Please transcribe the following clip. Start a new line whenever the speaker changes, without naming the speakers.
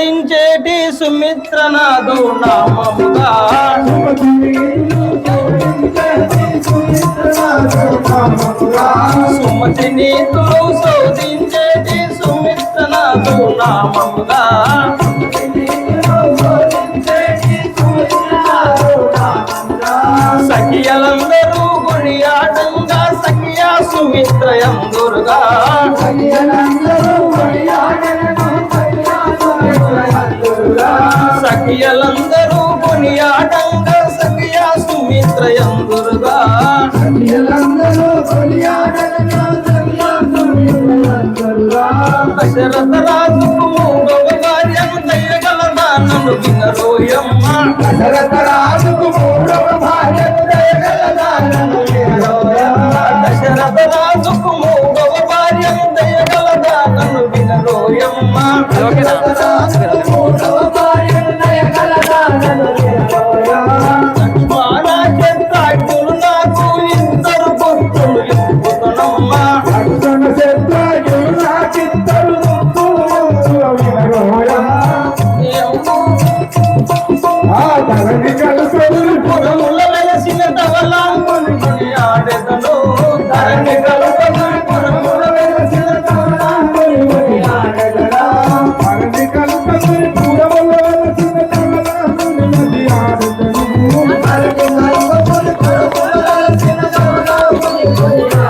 అందించేటి సుమిత్రనాథు నామముగా. సుమతిని నీతులు శోధించేటి సుమిత్రనాథు నామముగా. సఖియలందరూ గుడి ఆటంగా సఖియా సుమిత్రయం దుర్గా సఖియలందరూ గుడియాటంగా సఖియా సుమిత్రయందురుగా దశరథ రాజుకు మూడవ భార్యను దయగలదా నన్ను వినరోయమ్మ దశరథ రాజుకు మూడవ భార్యను దయగలదా నన్ను వినరోయమ్మ లక్ష్మణ పొలముల వెలసిన తవలా ఆడెదలో ధరణి కలుప పొలముల వెలసిన తవలా ఆడెదలా ధరణి కలుప Oh,